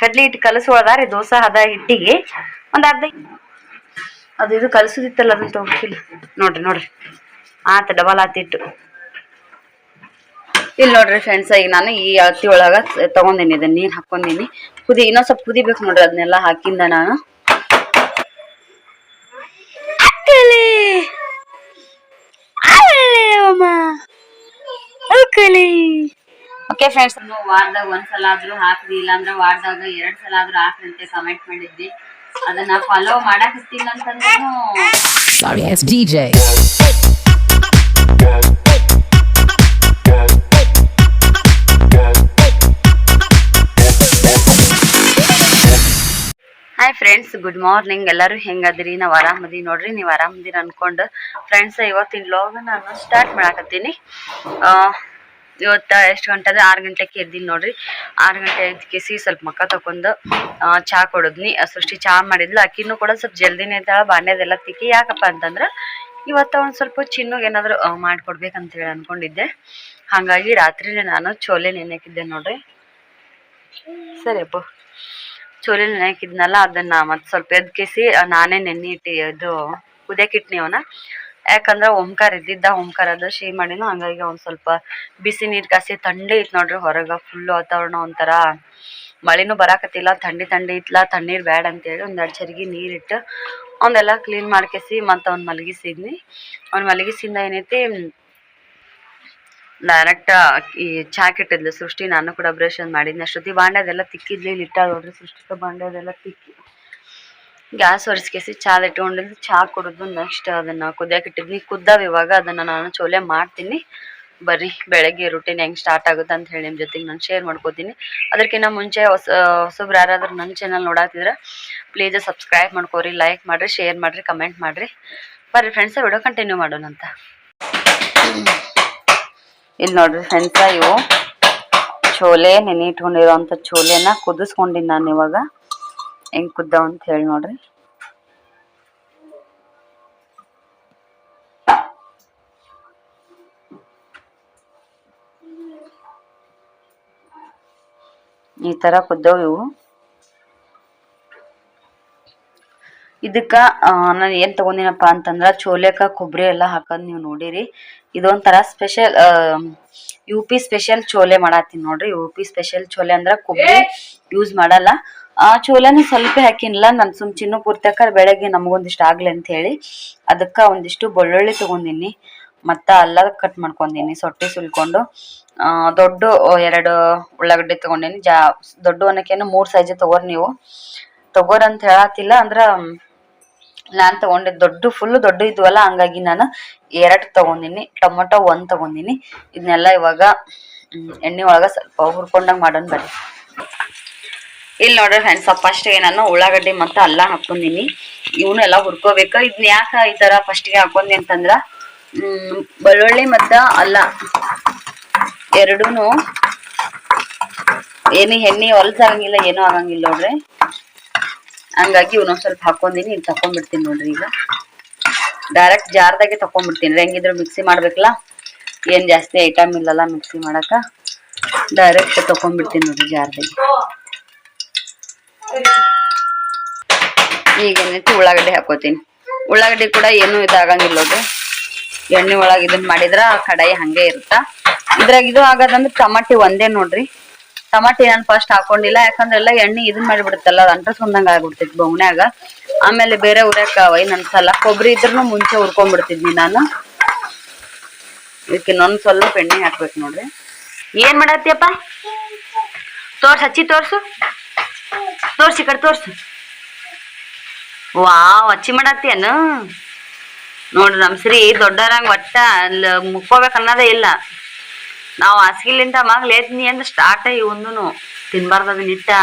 ಕಡ್ಲಿ ಹಿಟ್ಟು ಕಲಸುವದಾರಿ ದೋಸೆ, ಹದ, ಹಿಟ್ಟಿಗೆ ಒಂದು ಅರ್ಧ ಅದು ಇದು ಕಲಸುದಿತ್ತಲ್ಲ ಅದನ್ನ ತಗೋಕಿಲ್ಲ ನೋಡ್ರಿ ನೋಡ್ರಿ. ಆತ ಡಬಲ್ ಆತಿಟ್ಟು ಇಲ್ಲಿ ನೋಡ್ರಿ ಫ್ರೆಂಡ್ಸ್ ಈಗ ನಾನು ಈ ಅತ್ತಿ ಒಳಗ ತಗೊಂಡಿನಿ ಇದನ್ನ ನೀನ್ ಹಾಕೊಂಡಿನಿ ಕುದಿ ಇನ್ನೊಂದ್ ಸ್ವಲ್ಪ ಕುದಿಬೇಕು ನೋಡ್ರಿ ಅದನ್ನೆಲ್ಲ ಹಾಕಿಂದ ನಾನು. ಅಮ್ಮ! ಓಕೆ ಫ್ರೆಂಡ್ಸ್ ವಾರದಾಗ ಒಂದ್ಸಲ ಆದ್ರೂ ಹಾಕ್ರಿ ಇಲ್ಲಾಂದ್ರೆ ವಾರದಾಗ ಎರಡ್ ಸಲ ಆದ್ರೂ ಹಾಕ್ರಿ ಅಂತ ಕಮೆಂಟ್ ಮಾಡಿದ್ವಿ. ಅದನ್ನ ಫಾಲೋ ಮಾಡಾಕತ್ತಿಲ್ಲ ಅಂತಂದ್ರೂ DJ. Hi friends good morning ಎಲ್ಲರೂ ಹೆಂಗದ್ರಿ? ನಾವು ಆರಾಮದಿ ನೋಡ್ರಿ ನೀವು ಆರಾಮದಿರಿ ಅನ್ಕೊಂಡು. ಫ್ರೆಂಡ್ಸ್ ಇವತ್ತಿನ ಲಾಗ್ ನಾನು ಸ್ಟಾರ್ಟ್ ಮಾಡಾಕತ್ತೀನಿ. ಇವತ್ತ ಎಷ್ಟು ಗಂಟೆ ಅಂದ್ರೆ ಆರು ಗಂಟೆಗೆ ಎದ್ದೀನಿ ನೋಡ್ರಿ. ಆರು ಗಂಟೆ ಎದ್ಕೇಸಿ ಸ್ವಲ್ಪ ಮಕ್ಕ ತಕೊಂಡು ಚಹಾ ಕೊಡದ್ನಿ. ಸೃಷ್ಟಿ ಚಾ ಮಾಡಿದ್ಲು. ಅಕ್ಕಿನೂ ಕೂಡ ಸ್ವಲ್ಪ ಜಲ್ದಿನೇ ಇದ್ದಾಳ ಬಾಣ್ಯದೆಲ್ಲ ತಿಕ್ಕಿ. ಯಾಕಪ್ಪ ಅಂತಂದ್ರೆ, ಇವತ್ತ ಒಂದು ಸ್ವಲ್ಪ ಚಿನ್ನಗೆ ಏನಾದರೂ ಮಾಡ್ಕೊಡ್ಬೇಕಂತೇಳಿ ಅನ್ಕೊಂಡಿದ್ದೆ. ಹಾಗಾಗಿ ರಾತ್ರಿನೇ ನಾನು ಚೋಲೆ ನೆನೆಕಿದ್ದೆ ನೋಡ್ರಿ. ಸರಿ ಅಪ್ಪ. ಚೋಲೆ ನೆನೆಕಿದ್ನಲ್ಲ ಅದನ್ನ ಮತ್ತೆ ಸ್ವಲ್ಪ ಎದ್ಕೇಸಿ ನಾನೇ ನೆನೆ ಇಟ್ಟು, ಇದು ಕುದಿಯಕ್ಕೆ ಇಟ್ನಿ ಅವನ. ಯಾಕಂದ್ರೆ ಓಂಕಾರ ಇದ್ದಿದ್ದ ಓಂಕಾರ ಅದ ಶೀ ಮಾಡಿನೂ ಹಂಗಾಗಿ ಒಂದ್ ಸ್ವಲ್ಪ ಬಿಸಿ ನೀರ್ ಕಾಸಿ ಥಂಡಿ ಐತ್ ನೋಡ್ರಿ, ಹೊರಗ ಫುಲ್ ವಾತಾವರಣ ಒಂಥರ ಮಳಿನೂ ಬರಾಕತ್ತಿಲ್ಲ, ಥಂಡಿ ಥಂಡಿ ಇತ್ಲ, ತಣ್ಣೀರ್ ಬ್ಯಾಡ ಅಂತೇಳಿ ಒಂದೆರಡು ಚರಿಗೆ ನೀರಿಟ್ಟು ಅವನ್ನೆಲ್ಲ ಕ್ಲೀನ್ ಮಾಡ್ಕೇಸಿ ಮತ್ತೆ ಅವ್ನ ಮಲಗಿಸಿದ್ನಿ. ಅವ್ನ ಮಲಗಿಸಿಂದ ಏನೈತಿ ಡೈರೆಕ್ಟ್ ಈ ಚಾಕ್ ಇಟ್ಟಿದ್ಲು ಸೃಷ್ಟಿ, ನಾನು ಕೂಡ ಬ್ರಷ್ ಒಂದು ಮಾಡಿದ್ನಿ. ಅಷ್ಟೊತ್ತಿ ಬಾಂಡ್ಯದೆಲ್ಲ ತಿಕ್ಕಿದ್ಲಿ ಇಲ್ಲಿ ಇಟ್ಟಾಳ ನೋಡ್ರಿ ಬಾಂಡ್ಯದೆಲ್ಲ ತಿಕ್ಕಿ ಗ್ಯಾಸ್ ಒರೆಸ್ಕೇಸಿ ಚಾ ಇಟ್ಕೊಂಡಿದ್ದು ಚಾ ಕುಡಿದು ನೆಕ್ಸ್ಟ್ ಅದನ್ನ ಕುದಿಯಕ್ಕೆ ಇಟ್ಟಿದ್ವಿ ಕುದ್ದಾವ ಇವಾಗ, ಅದನ್ನ ನಾನು ಚೋಲೆ ಮಾಡ್ತೀನಿ. ಬರ್ರಿ, ಬೆಳಗ್ಗೆ ರುಟೀನ್ ಹೆಂಗ್ ಸ್ಟಾರ್ಟ್ ಆಗುತ್ತೆ ಅಂತ ಹೇಳಿ ನಿಮ್ಮ ಜೊತೆಗೆ ನಾನು ಶೇರ್ ಮಾಡ್ಕೋತೀನಿ. ಅದಕ್ಕಿಂತ ಮುಂಚೆ ಹೊಸ, ಹೊಸಬ್ರು ಯಾರಾದ್ರೂ ನನ್ನ ಚಾನಲ್ ನೋಡಾತಿದ್ರೆ ಪ್ಲೀಸ್ ಸಬ್ಸ್ಕ್ರೈಬ್ ಮಾಡ್ಕೋರಿ ಲೈಕ್ ಮಾಡ್ರಿ ಶೇರ್ ಮಾಡ್ರಿ ಕಮೆಂಟ್ ಮಾಡ್ರಿ. ಬರ್ರಿ ಫ್ರೆಂಡ್ಸ್ ವಿಡಿಯೋ ಕಂಟಿನ್ಯೂ ಮಾಡೋಣ ಅಂತ. ಇಲ್ಲಿ ನೋಡ್ರಿ ಫ್ರೆಂಡ್ಸ ಇವು ಚೋಲೆ ನೆನೆ ಇಟ್ಕೊಂಡಿರೋಂಥ ಚೋಲೆನ ಕುದಿಸ್ಕೊಂಡಿನಿ ನಾನು ಇವಾಗ. ಹೆಂಗ್ ಕುದ್ದಾವ ಅಂತ ಹೇಳಿ ನೋಡ್ರಿ. ಈ ತರ ಕುದ್ದವು ಇವು. ಇದಕ್ಕ ನಾನು ಏನ್ ತಗೊಂಡಿನಪ್ಪ ಅಂತಂದ್ರ ಚೋಲೆಕ ಕೊಬ್ಬರಿ ಎಲ್ಲ ಹಾಕೋದ್ ನೀವು ನೋಡಿರಿ. ಇದೊಂಥರ special U P special chole ಮಾಡತ್ತೀನಿ ನೋಡ್ರಿ. ಯು ಪಿ ಸ್ಪೆಷಲ್ ಚೋಲೆ ಅಂದ್ರ ಕೊಬ್ಬರಿ ಯೂಸ್ ಮಾಡಲ್ಲ. ಆ ಚೋಲೆನ ಸ್ವಲ್ಪ ಹಾಕಿನಿಲ್ಲ, ನಾನು ಸುಮ್ ಚಿನ್ನು ಪೂರ್ತಕ ಬೆಳಗ್ಗೆ ನಮಗೊಂದಿಷ್ಟು ಆಗ್ಲಿ ಅಂತ ಹೇಳಿ ಅದಕ್ಕ ಒಂದಿಷ್ಟು ಬೆಳ್ಳುಳ್ಳಿ ತಗೊಂಡಿನಿ, ಮತ್ತ ಅಲ್ಲ ಕಟ್ ಮಾಡ್ಕೊಂಡಿನಿ, ಸೊಟ್ಟಿ ಸುಲ್ಕೊಂಡು, ಆ, ದೊಡ್ಡ ಎರಡು ಉಳ್ಳಾಗಡ್ಡಿ ತಗೊಂಡಿನಿ, ಜಾ, ದೊಡ್ಡ ಅನ್ನಕ್ಕೇನು ಮೂರ್ ಸೈಜ್ ತಗೋರ್ ನೀವು. ತಗೋರ್ ಅಂತ ಹೇಳತ್ತಿಲ್ಲ ಅಂದ್ರ, ನಾನ್ ತಗೊಂಡಿದ್ ದೊಡ್ಡ ಫುಲ್ ದೊಡ್ಡ ಇದ್ವಲ್ಲ, ಹಂಗಾಗಿ ನಾನು ಎರಡು ತಗೊಂಡಿನಿ, ಟೊಮೊಟೊ ಒಂದ್ ತಗೊಂಡಿನಿ ಇದನ್ನೆಲ್ಲ ಇವಾಗ ಎಣ್ಣೆ ಒಳಗ ಸ್ವಲ್ಪ ಹುರ್ಕೊಂಡಂಗ್ ಮಾಡೋಣ ಬರ್ರಿ ಇಲ್ಲಿ ನೋಡ್ರಿ ಫ್ರೆಂಡ್ಸ್ ಫಸ್ಟ್ಗೆ ನಾನು ಉಳ್ಳಾಗಡ್ಡಿ ಮತ್ತು ಅಲ್ಲ ಹಾಕೊಂಡಿನಿ ಇವನು ಹುರ್ಕೋಬೇಕು. ಇದನ್ನ ಯಾಕೆ ಈ ತರ ಫಸ್ಟ್ಗೆ ಹಾಕೊಂಡಿ ಅಂತಂದ್ರೆ ಬೆಳ್ಳುಳ್ಳಿ ಮತ್ತು ಅಲ್ಲ ಎರಡೂನು ಏನು ಎಣ್ಣೆ ಹೊಲ್ಸಾಗಂಗಿಲ್ಲ, ಏನೂ ಆಗಂಗಿಲ್ಲ ನೋಡ್ರಿ. ಹಂಗಾಗಿ ಇವನ್ನೊಂದು ಸ್ವಲ್ಪ ಹಾಕೊಂಡಿನಿ ಇಲ್ಲಿ ತಕೊಂಡ್ಬಿಡ್ತೀನಿ ನೋಡ್ರಿ ಈಗ. ಡೈರೆಕ್ಟ್ ಜಾರ್ದಾಗೆ ತಕೊಂಡ್ಬಿಡ್ತೀನಿ ಹೆಂಗಿದ್ರು ಮಿಕ್ಸಿ ಮಾಡ್ಬೇಕಲ್ಲ? ಏನು ಜಾಸ್ತಿ ಐಟಮ್ ಇಲ್ಲಲ್ಲ ಮಿಕ್ಸಿ ಮಾಡಕ. ಡೈರೆಕ್ಟ್ ತಕೊಂಡ್ಬಿಡ್ತೀನಿ ನೋಡ್ರಿ ಜಾರ್ದಾಗೆ ಈಗ ಏನೈತಿ ಉಳ್ಳಾಗಡ್ಡಿ ಹಾಕೋತೀನಿ. ಉಳ್ಳಾಗಡ್ಡಿ ಕೂಡ ಏನು ಇದಾಗಂಗಿಲ್ಲ ಅದು ಎಣ್ಣೆ ಒಳಗೆ ಇದನ್ನ ಮಾಡಿದ್ರ ಕಡಾಯಿ ಹಂಗೆ ಇರುತ್ತ? ಇದ್ರಾಗ ಇದು ಆಗೋದಂದ್ರೆ ಟಮಾಟಿ ಒಂದೇ ನೋಡ್ರಿ. ಟಮಾಟಿ ನಾನು ಫಸ್ಟ್ ಹಾಕೊಂಡಿಲ್ಲ, ಯಾಕಂದ್ರೆ ಎಲ್ಲ ಎಣ್ಣೆ ಇದನ್ನ ಮಾಡಿಬಿಡುತ್ತಲ್ಲ, ಅದು ಅಂಟಸ್ಕೊಂಡಂಗ ಆಗ್ಬಿಡ್ತೈತಿ ಬೌನ್ಯಾಗ ಆಮೇಲೆ ಬೇರೆ ಉರ್ಯಾಕ ವೈನ್ ಅನ್ಸಲ್ಲ ಕೊಬ್ಬರಿ ಇದ್ರೂ ಮುಂಚೆ ಹುರ್ಕೊಂಡ್ಬಿಡ್ತಿದ್ನಿ ನಾನು. ಇದಕ್ಕೆ ಇನ್ನೊಂದ್ ಸ್ವಲ್ಪ ಎಣ್ಣೆ ಹಾಕ್ಬೇಕು ನೋಡ್ರಿ. ಏನ್ ಮಾಡತ್ತೀಯಪ್ಪ? ತೋರ್ಸ್ ಹಚ್ಚಿ ತೋರ್ಸು. ತೋರ್ಸಿ ಕಡೆ ತೋರ್ಸು. ವಾವ್ ಹಚ್ಚಿ ಮಾಡತ್ತೇನು ನೋಡ್ರಿ ನಮ್ಮ ಶ್ರೀ ದೊಡ್ಡರಂಗ ಒಟ್ಟ ಮುಕ್ಕೋಬೇಕು ಅನ್ನೋದೇ ಇಲ್ಲ. ನಾವು ಹಾಸಿಗೆಲಿಂದ ಮಗ್ಲು ಎದ್ನಿ ಅಂದ್ರೆ ಸ್ಟಾರ್ಟ್ ಇವಂದು ತಿನ್ಬಾರ್ದು ಅದನ್ನ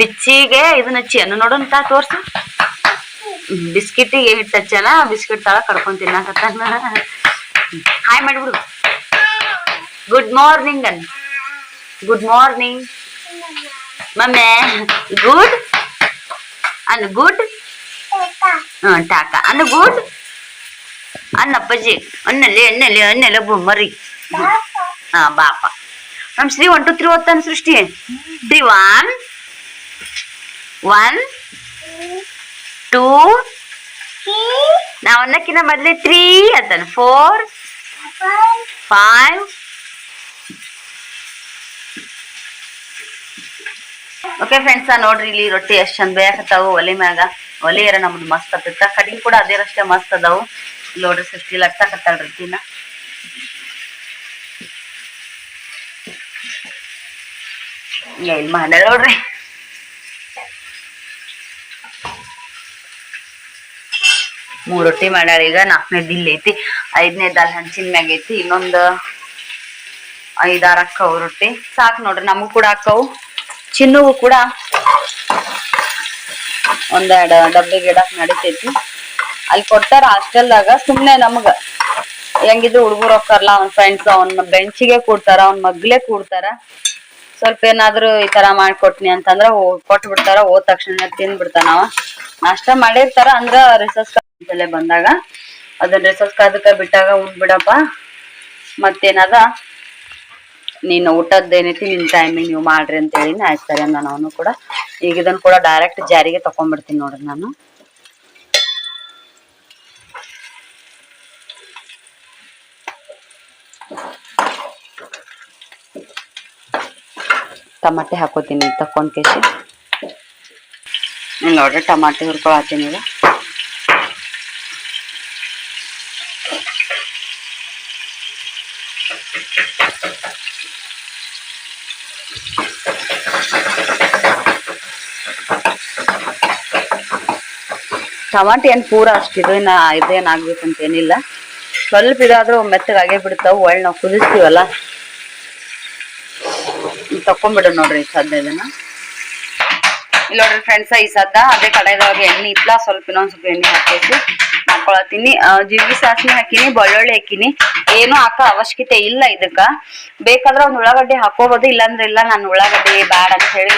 ಬಿಚ್ಚಿಗೆ ಇದನ್ನ ಹಚ್ಚಿ ಅನ್ನು ನೋಡಂತ ತೋರ್ಸು. ಬಿಸ್ಕಿಟಿಗೆ ಹಿಟ್ಟು ಹಚ್ಚನ, ಬಿಸ್ಕಿಟ್ ತಳ ಕಡ್ಕೊಂಡ್ ತಿನ್ನಕತ್ತ ಹಾಯ್ ಮಾಡ್ಬಿಡು. ಗುಡ್ ಮಾರ್ನಿಂಗ್ ಅನ್ ಗುಡ್ ಮಾರ್ನಿಂಗ್ ಮಮ್ಮೆ ಗುಡ್ ಅನ್ ಗುಡ್ ಹ್ಞೂ ಟಾಕ ಅನ್ನ ಗುಡ್ ಅನ್ನಪ್ಪಜ್ಜಿ ಅನ್ನಲ್ಲಿ ಎಣ್ಣೆಲಿ ಎಣ್ಣೆಲ್ಲ ಮರಿ. ಹಾ, ಬಾಪ. ನಮ್ ಶ್ರೀ ಒನ್ ಟು ತ್ರೀ ಓದ್ತಾನ Srishti. Three one one two ನಾವು ಅನ್ನಕ್ಕಿಂತ ಮೊದ್ಲೇ ತ್ರೀ ಅಂತಾನೆ. ಫೋರ್ ಫೈವ್ ಓಕೆ ಫ್ರೆಂಡ್ಸ್ ನೋಡ್ರಿ ಇಲ್ಲಿ ರೊಟ್ಟಿ ಎಷ್ಟ್ ಚಂದ ಬೇಕತ್ತಾವು ಒಲೆ ಮ್ಯಾಗ ಒಲೆ ಏರ ನಮ್ದು ಮಸ್ತ್ ಆಗ್ತೈತ ಕಡಿಗೆ ಕೂಡ ಅದೇರಷ್ಟೇ ಮಸ್ತ್ ಅದಾವು. ನೋಡ್ರಿ ಸೃಷ್ಟಿ ಲಟ್ಸಾಕತ್ತಾಳ ರೊಟ್ಟಿನ ಏನ್ ಮಾಡ ನೋಡ್ರಿ. ಮೂರ್ ರೊಟ್ಟಿ ಮಾಡ್ಯಾರ ಈಗ. ನಾಲ್ಕನೇದು ದಿಲ್ ಐತಿ. ಐದನೇ ಅಲ್ಲಿ ಹಂಚಿನ ಮ್ಯಾಗ ಐತಿ. ಇನ್ನೊಂದು ಐದಾರು ಅಕ್ಕವು ರೊಟ್ಟಿ. ಸಾಕು ನೋಡ್ರಿ, ನಮಗೂ ಕೂಡ ಅಕ್ಕವು. ಚಿನ್ನುಗೂ ಕೂಡ ಒಂದೆರಡು ಡಬ್ಬಿ ಗಿಡಕ್ ನಡಿತೈತಿ. ಅಲ್ಲಿ ಕೊಡ್ತಾರ ಹಾಸ್ಟೆಲ್ದಾಗ, ಸುಮ್ನೆ ನಮಗ. ಹೆಂಗಿದ್ರು ಹುಡುಗರು ಹೋಗ್ತಾರಲ್ಲ, ಅವ್ನ ಫ್ರೆಂಡ್ಸ್ ಅವ್ನ ಬೆಂಚಿಗೆ ಕೂಡ್ತಾರ, ಅವ್ನ ಮಗ್ಲೇ ಕೂಡ್ತಾರ. ಸ್ವಲ್ಪ ಏನಾದ್ರು ಈ ತರ ಮಾಡ್ಕೊಟ್ನಿ ಅಂತಂದ್ರ ಕೊಟ್ಟು ಬಿಡ್ತಾರ ಹೋದ ತಕ್ಷಣ ತಿಂದ್ ಬಿಡ್ತಾನ ಅವ. ನಾಷ್ಟ ಮಾಡಿರ್ತಾರ, ಅಂದ್ರ ರಿಸರ್ಚ್ ಬೆಲೆ ಬಂದಾಗ. ಅದನ್ನ ರಿಸರ್ಚ್ ಕಾದಕ್ಕ ಬಿಟ್ಟಾಗ ಉಂಡ್ ಬಿಡಪ್ಪ ಮತ್ತೇನದ? ನೀನು ಊಟದ್ದು ಏನೈತಿ ನಿನ್ ಟೈಮಿಂಗ್ ನೀವು ಮಾಡ್ರಿ ಅಂತೇಳಿ ಆಯ್ತು ಸರಿ ನಾನು ಅವನು ಕೂಡ. ಈಗ ಇದನ್ನು ಕೂಡ ಡೈರೆಕ್ಟ್ ಜಾರಿಗೆ ತಗೊಂಡ್ಬಿಡ್ತೀನಿ ನೋಡ್ರಿ ನಾನು. ಟಮಾಟೆ ಹಾಕೋತೀನಿ ತಕೊಂಡ್ ಕೇಸಿ ನೋಡ್ರಿ ಟಮಾಟೆ ಹುರ್ಕೊಳತ್ತೀನಿ ಈಗ. ಟಮಾಟಿ ಏನು ಪೂರ ಅಷ್ಟಿದು ಇನ್ನ ಇದೇನಾಗ್ಬೇಕು ಅಂತ ಏನಿಲ್ಲ. ಸ್ವಲ್ಪ ಇದಾದ್ರೂ ಮೆತ್ತಗಾಗೇ ಬಿಡ್ತಾವೆ ಒಳ್ಳೆ ನಾವು ಕುದಿಸ್ತೀವಲ್ಲ? ತಕೊಂಡ್ಬಿಡು ನೋಡ್ರಿ ಈ ಸದ್ದ ಇದನ್ನ. ಇಲ್ಲಿ ನೋಡ್ರಿ ಫ್ರೆಂಡ್ಸ ಈ ಸದ್ದ ಅದೇ ಕಡೆದಾಗ ಎಣ್ಣೆ ಇತ್ತಲ್ಲ ಸ್ವಲ್ಪ ಇನ್ನೊಂದ್ ಸ್ವಲ್ಪ ಎಣ್ಣೆ ಹಾಕೈತಿ ಹಾಕೊಳತೀನಿ ಜೀವಿ ಸಾಸಿವೆ ಹಾಕಿನಿ, ಬೆಳ್ಳುಳ್ಳಿ ಹಾಕಿನಿ. ಏನು ಹಾಕೋ ಅವಶ್ಯಕತೆ ಇಲ್ಲ ಇದಕ್ಕ. ಬೇಕಾದ್ರೆ ಒಂದು ಉಳ್ಳಾಗಡ್ಡಿ ಹಾಕೋಬಹುದು ಇಲ್ಲಾಂದ್ರೆ ಇಲ್ಲ, ನಾನು ಉಳ್ಳಾಗಡ್ಡಿ ಬ್ಯಾಡ ಅಂತ ಹೇಳಿ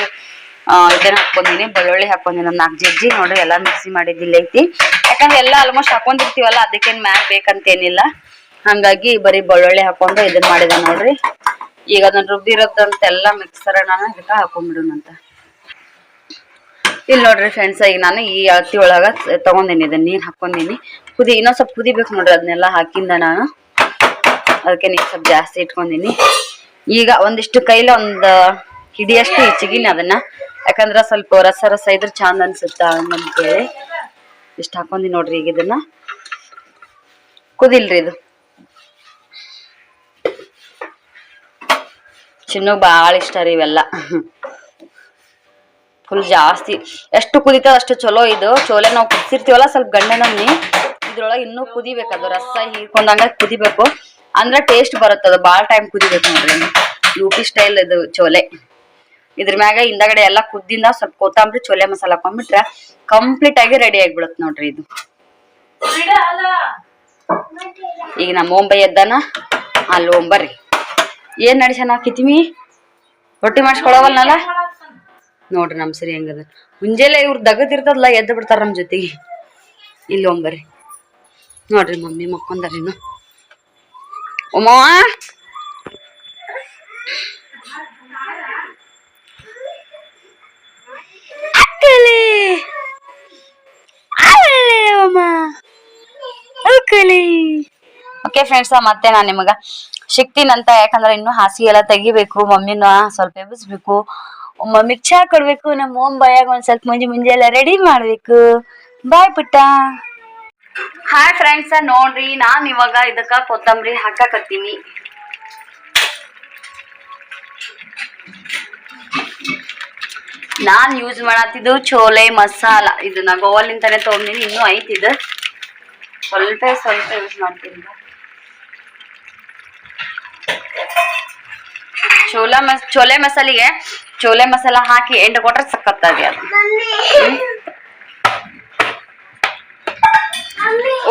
ಇದನ್ನ ಹಾಕೊಂಡಿನಿ ಬೆಳ್ಳುಳ್ಳಿ ಹಾಕೊಂಡಿನಿ ಒಂದ್ ನಾಲ್ಕು ಜಜ್ಜಿ ನೋಡ್ರಿ ಎಲ್ಲಾ ಮಿಕ್ಸಿ ಮಾಡಿದ್ದಿಲ್ಲ ಐತಿ. ಯಾಕಂದ್ರೆ ಎಲ್ಲಾ ಆಲ್ಮೋಸ್ಟ್ ಹಾಕೊಂಡಿರ್ತೀವಲ್ಲ ಅದಕ್ಕೇನ್ ಮ್ಯಾಗ್ ಬೇಕಂತ ಏನಿಲ್ಲ ಹಂಗಾಗಿ ಬರೀ ಬೆಳ್ಳುಳ್ಳಿ ಹಾಕೊಂಡು ಇದನ್ನ ಮಾಡಿದೆ ನೋಡ್ರಿ. ಈಗ ಅದನ್ನ ರುಬ್ಬಿರೋದಂತೆಲ್ಲ ಮಿಕ್ಸರ್ ನಾನು ಇದಕ್ಕ ಹಾಕೊಂಡ್ಬಿಡೋಣಂತ ಇಲ್ಲಿ ನೋಡ್ರಿ ಫ್ರೆಂಡ್ಸ್ ಈಗ ನಾನು ಈ ಅತ್ತಿ ಒಳಗ ತಗೊಂಡಿನಿ ಇದನ್ನ ನೀರ್ ಹಾಕೊಂಡಿನಿ ಕುದಿ ಇನ್ನೊಂದ್ ಸ್ವಲ್ಪ ಕುದಿಬೇಕು ನೋಡ್ರಿ, ಅದನ್ನೆಲ್ಲ ಹಾಕಿಂದ ನಾನು. ಅದಕ್ಕೆ ನೀರ್ ಸ್ವಲ್ಪ ಜಾಸ್ತಿ ಇಟ್ಕೊಂಡಿನಿ. ಈಗ ಒಂದಿಷ್ಟು ಕೈಲ ಒಂದ್ ಹಿಡಿಯಷ್ಟು ಹೆಚ್ಚಿಗಿನಿ ಅದನ್ನ. ಯಾಕಂದ್ರ ಸ್ವಲ್ಪ ರಸ ರಸ ಇದ್ರೆ ಚಂದ ಅನ್ಸುತ್ತ ಅಂತೇಳಿ ಇಷ್ಟ ಹಾಕೊಂಡಿ ನೋಡ್ರಿ ಈಗ ಇದನ್ನ. ಕುದಿಲ್ರಿ ಇದು. ಚಿನ್ನು ಬಾಳ ಇಷ್ಟ ರೀ ಇವೆಲ್ಲ. ಫುಲ್ ಜಾಸ್ತಿ. ಎಷ್ಟು ಕುದಿತದ ಅಷ್ಟು ಚಲೋ ಇದು. ಚೋಲೆ ನಾವು ಕುದಿಸಿರ್ತೀವಲ್ಲ ಸ್ವಲ್ಪ ಗಂಡನಮ್ಮಿ ಇದ್ರೊಳಗೆ ಇನ್ನೂ ಕುದಿಬೇಕು ಅದು. ರಸ ಹೀರ್ಕೊಂಡಂಗ ಕುದಿಬೇಕು. ಅಂದ್ರೆ ಟೇಸ್ಟ್ ಬರುತ್ತದ. ಭಾಳ ಟೈಮ್ ಕುದಿಬೇಕು ನೋಡ್ರಿ. ಯು ಪಿ ಸ್ಟೈಲ್ ಇದು ಚೋಲೆ. ಇದ್ರ ಮ್ಯಾಗ ಹಿಂದಗಡೆ ಎಲ್ಲ ಕುದ್ದಿಂದ ಸ್ವಲ್ಪ ಕೊತ್ತಂಬರಿ ಚೋಲೆ ಮಸಾಲ ಹಾಕೊಂಡ್ಬಿಟ್ರೆ ಕಂಪ್ಲೀಟ್ ಆಗಿ ರೆಡಿ ಆಗಿಬಿಡುತ್ತೆ ನೋಡ್ರಿ ಇದು. ಈಗ ನಮ್ಮ ಓಂಬೈ ಎದ್ದಾನ, ಅಲ್ಲಿ ಓಂಬರ್ರಿ ಏನ್ ನಡಿಸನ ಕಿತಿಮಿ? ರೊಟ್ಟಿ ಮಾಡಿಸ್ಕೊಳವಲ್ನಲ್ಲ? ನೋಡ್ರಿ ನಮ್ ಸರಿ ಹೆಂಗದ. ಮುಂಜಾನೆ ಇವ್ರ ದಗದಿರ್ತದಲ್ಲ ಎದ್ದು ಬಿಡ್ತಾರ ನಮ್ ಜೊತೆಗೆ. ಇಲ್ಲಿ ಒಂಬರ್ರಿ ನೋಡ್ರಿ ಮಮ್ಮಿ ಮಕ್ಕೊಂದಾರಿನ ಉಮ್ಮ ಅಲ್ಲೇ ಉಮ್ಮ ಅಕ್ಕಲಿ ಓಕೆ ಫ್ರೆಂಡ್ಸ್ ಮತ್ತೆ ನಾನು ನಿಮಗೆ ಸಿಗ್ತೀನಂತ ಯಾಕಂದ್ರೆ ಇನ್ನೂ ಹಾಸಿಗೆ ಎಲ್ಲ ತೆಗಿಬೇಕು ಮಮ್ಮಿನ ಸ್ವಲ್ಪ ಎಬ್ಬಿಸ್ಬೇಕು. ಮಮ್ಮಿಗೆ ಚಾ ಕೊಡ್ಬೇಕು ನಮ್ಮ ಓಮ್ ಬಾಯಾಗ ಒಂದ್ ಸ್ವಲ್ಪ ಮುಂಜಿ ಮುಂಜೆ ಎಲ್ಲ ರೆಡಿ ಮಾಡ್ಬೇಕು. ಬಾಯ್ ಪುಟ್ಟ. ಹಾಯ್ ಫ್ರೆಂಡ್ಸ್ ನೋಡ್ರಿ ನಾನು ಇವಾಗ ಇದಕ್ಕ ಕೊತ್ತಂಬರಿ ಹಾಕಾಕತ್ತೀನಿ. ನಾನ್ ಯೂಸ್ ಮಾಡತ್ತಿದ್ದು ಚೋಲೆ ಮಸಾಲ. ಇದು ನಾ ಗೋವಾಲಿಂತಾನೆ ತಗೊಂಡಿನಿ ಇನ್ನು ಐತಿದು ಸ್ವಲ್ಪ ಸ್ವಲ್ಪ ಯೂಸ್ ಮಾಡ್ತೀನಿ. ಚೋಲಾ ಮಸ್ ಚೋಲೆ ಮಸಾಲಿಗೆ ಚೋಲೆ ಮಸಾಲ ಹಾಕಿ ಎಂಟು ಕೊಟ್ರೆ ಸಕ್ಕತ್ತಾಗಿ ಅದು.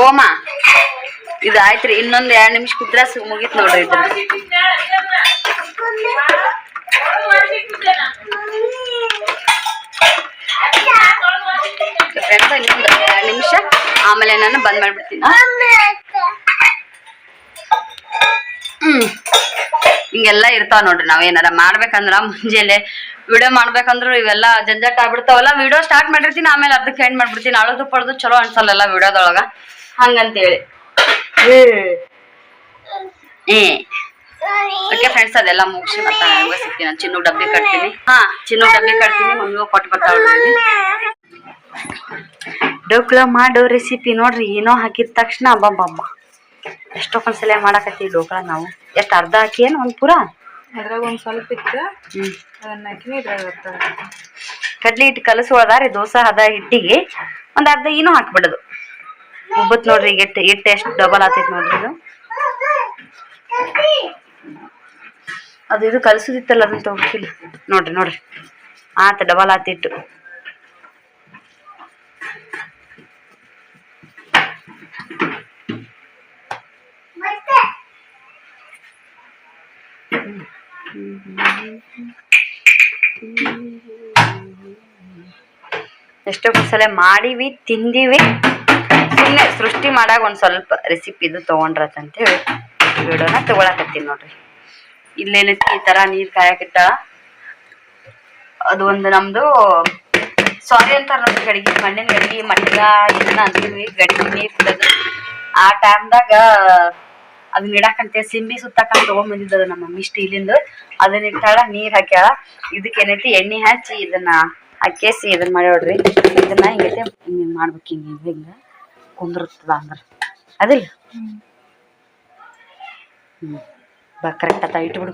ಓಮ ಇದು ಆಯ್ತ್ರಿ ಇನ್ನೊಂದು ಎರಡ್ ನಿಮಿಷ ಕುದ್ರೆ ಮುಗೀತ್ ನೋಡ್ರಿ ಇದ್ರ ನಿಮಿಷ. ಆಮೇಲೆ ನಾನು ಬಂದ್ ಮಾಡ್ಬಿಡ್ತೀನಿ. ಹ್ಮ್. ಹಿಂಗೆಲ್ಲ ಇರ್ತಾವ ನೋಡ್ರಿ ನಾವ್ ಏನಾರ ಮಾಡ್ಬೇಕಂದ್ರ ಮುಂಜಾನೆ ವಿಡಿಯೋ ಮಾಡ್ಬೇಕಂದ್ರು ಇವೆಲ್ಲ ಜಂಜಾಟ ಆಗ್ಬಿಡ್ತಾವಲ್ಲ, ವಿಡಿಯೋ ಸ್ಟಾರ್ಟ್ ಮಾಡಿರ್ತೀನಿ, ಆಮೇಲೆ ಅದಕ್ಕೆ ಎಂಡ್ ಮಾಡ್ಬಿಡ್ತೀನಿ. ಅಳದು ಪಳದು ಚಲೋ ಅನ್ಸಲ್ಲ ವಿಡಿಯೋದೊಳಗ. ಹಂಗಂತೇಳಿ. ಓಕೆ ಫ್ರೆಂಡ್ಸ್ ಅದೆಲ್ಲ ಮುಗಿಸಿ ಹಂಗ ಸಿಗ್ತೀನಿ. ನಾನು ಚಿನ್ನು ಡಬ್ಬಿ ಕಟ್ತೀನಿ. ಹಾ, ಚಿನ್ನು ಡಬ್ಬಿ ಕಟ್ತೀನಿ. ಮಮ್ಮಿಗೂ ಕೊಟ್ಟು ಬರ್ತಾವ ಡೋಕ್ಲ ಮಾಡೋ ರೆಸಿಪಿ ನೋಡ್ರಿ ಏನೋ ಹಾಕಿದ ತಕ್ಷಣ ಅಬ್ಬಬ್ಬ ಎಷ್ಟೊಂದು ಸಲ ಮಾಡಾಕತ್ತೀವಿ ಡೋಕ್ಲ ನಾವು. ಎಷ್ಟು ಅರ್ಧ ಹಾಕಿ ಏನು ಒಂದು ಪೂರ? ಅದ್ರಾಗ ಒಂದು ಸ್ವಲ್ಪ ಇತ್ತು ಅದನ್ನ ಕಡ್ಲಿ ಹಿಟ್ಟು ಕಲಸುವದಾರಿ ದೋಸೆ ಹದ ಹಿಟ್ಟಿಗೆ. ಒಂದು ಅರ್ಧ ಏನೋ ಹಾಕ್ಬಿಡೋದು. ಉಬ್ಬತ್ ನೋಡ್ರಿ ಈಗ ಹಿಟ್ಟು ಹಿಟ್ಟು ಎಷ್ಟು ಡಬಲ್ ಆತೈತಿ ನೋಡ್ರಿ ಇದು. ಅದು ಇದು ಕಲಸುದಿತ್ತಲ್ಲ ಅದನ್ನ ತಗೋಕಿಲ್ಲ ನೋಡ್ರಿ ನೋಡ್ರಿ. ಆತ ಡಬಲ್ ಆತಿಟ್ಟು ಎಷ್ಟೋ ಸಲ ಮಾಡಿವಿ, ತಿಂದಿವಿ. ಸುಮ್ಮನೆ ಸೃಷ್ಟಿ ಮಾಡಾಗ ಒಂದು ಸ್ವಲ್ಪ ರೆಸಿಪಿ ಇದು ತಗೊಂಡ್ರತ್ತಂತೇಳಿ ವಿಡಿಯೋನ ತಗೊಳಕತ್ತೀನಿ ನೋಡ್ರಿ. ಇಲ್ಲೇನೈತಿ ಈ ತರ ನೀರ್ ಕಾಯಕಿತ್ತ ಅದು ಒಂದು ನಮ್ದು ಸಾರಿ ಅಂತಾರೆ ನೋಡ್ರಿ ಗಡಿಗೆ, ಮಣ್ಣಿನ ಗಡಿಗೆ ಮಟ್ಗ ಇದನ್ನ ಅಂತೀವಿ ಗಡಿಗೆ ನೀರು ಆ ಟೈಮ್ದಾಗ ಅದನ್ನ ಇಡಾಕಂತೆ ಸಿಂಬಿ ಸುತ್ತಾಕಂತ ತಗೊಂಬಂದಿದ್ದದು ನಮ್ಮ ಮಮ್ಮಿ ಸ್ಟೀಲಿಂದು ಅದನ್ನ ಇಟ್ಟಾಳ, ನೀರ್ ಹಾಕ್ಯಾಳ. ಇದಕ್ಕೆ ಏನೈತಿ, ಎಣ್ಣೆ ಹಚ್ಚಿ ಇದನ್ನ ಹಾಕೇಸಿ ಇದನ್ನ ಮಾಡಿ ಇದನ್ನ ಹಿಂಗೈತೆ ಹಿಂಗ್ ಮಾಡ್ಬೇಕು ಹಿಂಗ ಹಿಂಗ ಕುಂದಿರ್ತದ ಅಂದ್ರ. ಅದಿಲ್ಲ? ಹ್ಮ್, ಬಾ ಕರೆಕ್ಟ್ ಆತ ಇಟ್ಬಿಡು.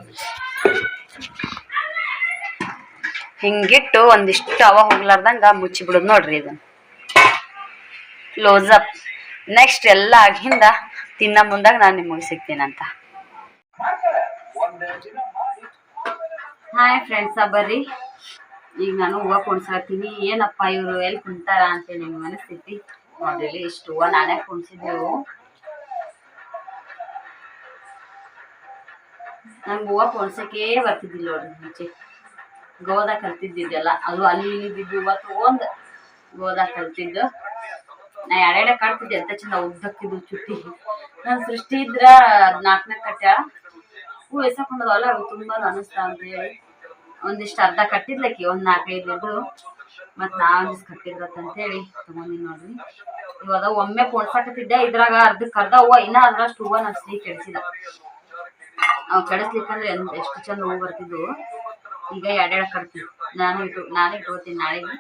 ಹಿಂಗಿಟ್ಟು ಒಂದಿಷ್ಟು ಅವ ಹೋಗ್ಲಾರ್ದಂಗ ಮುಚ್ಚಿ ಬಿಡುದು ನೋಡ್ರಿ ಇದನ್ನ. ಕ್ಲೋಸ್ ಅಪ್ ನೆಕ್ಸ್ಟ್ ಎಲ್ಲ ಆಗಿಂದ ತಿನ್ನ ಮುಂದಾಗ ನಾನು ನಿಮಗೆ ಸಿಗ್ತೀನಂತ ಹಾಯ್ ಫ್ರೆಂಡ್ಸ ಬರ್ರಿ. ಈಗ ನಾನು ಹೂವು ಕುಣ್ಸಾತೀನಿ ಏನಪ್ಪ ಇವರು ಎಲ್ಲಿ ಕುಂತಾರ ಅಂತೇಳಿ ನಿಮ್ಗೆ ಅನಿಸ್ತೈತಿ ನೋಡ್ರಿ ಇಷ್ಟು ಹೂವು ನಾನೇ ಕುಣ್ಸಿದ್ದೆವು ನಂಗೆ ಹೂವು ಕುಣ್ಸಕ್ಕೇ ಬರ್ತಿದ್ದಿಲ್ಲ ನೋಡ್ರಿ ಮುಂಚೆ. ಗೋದ ಕಲ್ತಿದ್ದಿದ್ದೆಲ್ಲ. ಅದು ಅಲ್ಲಿ ಇಲ್ಲಿದ್ದಿದ್ದು ಹೂವ ಹೂವು ತಗೊಂಡ್ ಗೋದ ಕಲ್ತಿದ್ದು. ನಾ ಎರಡೆಡೆ ಕಟ್ತಿದ್ದೆ ಅಂತ ಚಂದ ಉದ್ದಕ್ಕಿದ್ದು ಚುಟ್ಟಿ. ನಾನು ಸೃಷ್ಟಿ ಇದ್ರ ನಾಲ್ಕನೇ ಕಟ್ಟ ಹೂ ಎಸಕೊಂಡದಲ್ಲ ಅವು ತುಂಬಾ ಅನಿಸ್ತಾ ಅಂತ ಹೇಳಿ. ಒಂದಿಷ್ಟು ಅರ್ಧ ಕಟ್ಟಿದ್ಲಕ್ಕಿ, ಒಂದ್ ನಾಲ್ಕೈದು ಮತ್ ನಾವೊಂದಿಷ್ಟು ಒಂದಿಷ್ಟು ಕಟ್ಟಿದ್ರತ್ತ ಹೇಳಿ ತಗೊಂಡಿನಿ ನೋಡ್ರಿ. ಇವಾಗ ಒಮ್ಮೆ ಪೋಣ್ಸಾಕತ್ತಿದ್ದೆ ಇದ್ರಾಗ ಅರ್ಧಕ್ಕೆ ಅರ್ಧ ಹೂವ, ಇನ್ನ ಅದ್ರಷ್ಟು ಹೂವ ನಾ ಸ್ನೇಹಿ ಕೆಡಿಸಿದ. ಅವ್ ಕೆಡಿಸ್ಲಿಕ್ಕಂದ್ರೆ ಎಷ್ಟು ಚಂದ ಹೂ ಬರ್ತಿದ್ವು. ಈಗ ಎರಡೆರಡು ಕಟ್ತೀವಿ ನಾನು ಇಟ್ಟು, ನಾನು ಇಟ್ಕೋತೀನಿ ನಾಳೆಗೆ.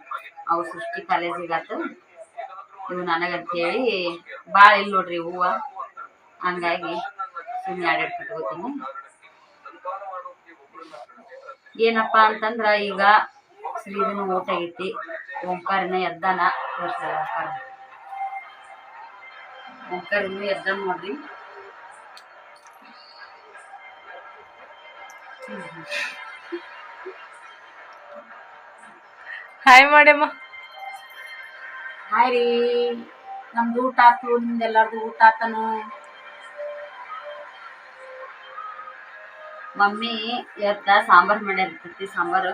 ಅವು ಸೃಷ್ಟಿ ಕಾಲೇಜಿಗಾತು ಇವು ನನಗಂತೇಳಿ ಭಾಳ ಇಲ್ಲ ನೋಡ್ರಿ ಹೂವ. ಹಂಗಾಗಿ ಸುಮ್ಮನೆ ಆಡಿಟ್ ಕಟ್ಕೋತೀನಿ ಏನಪ್ಪ ಅಂತಂದ್ರ ಈಗ ಶ್ರೀಧನ ಊಟ ಆಗೈತಿ. ಓಂಕಾರಿನ ಎದ್ದಾನ ತೋರಿಸ್ತಾರೆ ಓಂಕಾರ ಓಂಕಾರ ಎದ್ದ ನೋಡ್ರಿ. ಹಾಯ್ ಮಾಡಮ್ಮ ಹಾಯ್ ರೀ. ನಮ್ದು ಊಟ ಆತು ನಿಮ್ದು ಎಲ್ಲಾರ್ದು ಊಟ ಆತನು? ಮಮ್ಮಿ ಇವತ್ತ ಸಾಂಬಾರ್ ಮಾಡ್ಯಾರ ಸಾಂಬಾರು.